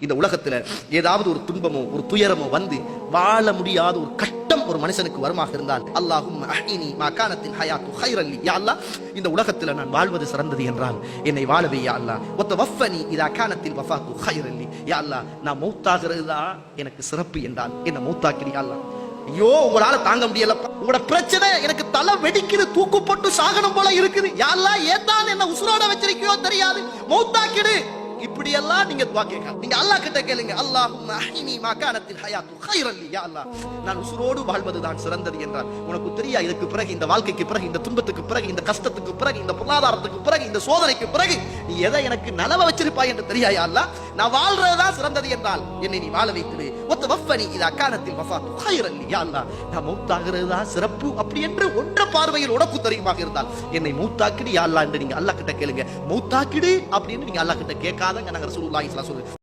இந்த உலகத்துல ஏதாவது ஒரு துன்பமோ ஒரு துயரமோ வந்து வாழ முடியாத ஒரு கஷ்டம் ஒரு மனுஷனுக்கு வருமாக இருந்தால் அல்லாஹும் அஹ்இனி மா ஹயாத்து ஹைரல்லி யா அல்லா இந்த உலகத்துல நான் வாழ்வது சிறந்தது என்றால் என்னை வாழவே யா அல்லாஹ். ஒத்த வஃபனி இதா கானத்தில் வஃபாத்து ஹைரல்லி யா அல்லா நான் மௌத்தாகிறது தான் எனக்கு சிறப்பு என்றால் என்ன மௌத்தாக்கினி அல்லா ஐயோ உங்களால தாங்க முடியலப்பா. உங்களோட பிரச்சனை எனக்கு தலை வெடிக்குது தூக்கு போட்டு சாகனம் போல இருக்குது. யாரெல்லாம் ஏத்தான் என்ன உசுரோட வச்சிருக்கியோ தெரியாது. மௌத்தாக்கிடு. இப்படி எல்லாம் நீங்க துவா கேட்கலாம். நீங்க அல்லாஹ் கிட்ட கேளுங்க. அல்லாஹும் அஹினி மா ஹயாத்து ஹைரல் யா அல்லாஹ். நான் உசுரோடு வாழ்வதுதான் சிறந்தது என்றால் உனக்கு தெரியா இதுக்கு பிறகு இந்த வாழ்க்கைக்கு பிறகு இந்த துன்பத்துக்கு பிறகு இந்த கஷ்டத்துக்கு பிறகு இந்த பொருளாதாரத்துக்கு பிறகு இந்த சோதனைக்கு பிறகு நீ எதை எனக்கு நலவ வச்சிருப்பாய் என்று தெரியாயா யா நான் வாழ்றதுதான் சிறந்தது என்றால் என்னை நீ வாழ வைத்துடு ஒத்த வஃபனி இது அக்காலத்தில் வஃபாத்து ஹைரல் லி நான் மௌத்தாகிறது தான் சிறப்பு. அப்படி என்று ஒன்ற பார்வையில் உனக்கு தெரியுமாக இருந்தால் என்னை மூத்தாக்கிடு யா அல்லா என்று நீங்க அல்லாஹ் கிட்ட கேளுங்க. மூத்தாக்கிடு அப்படின்னு நீங்க அல்லாஹ் கிட்ட கேட்காதங்க. நாங்க ரசூலுல்லாஹி ஸல்லல்லாஹு அலைஹி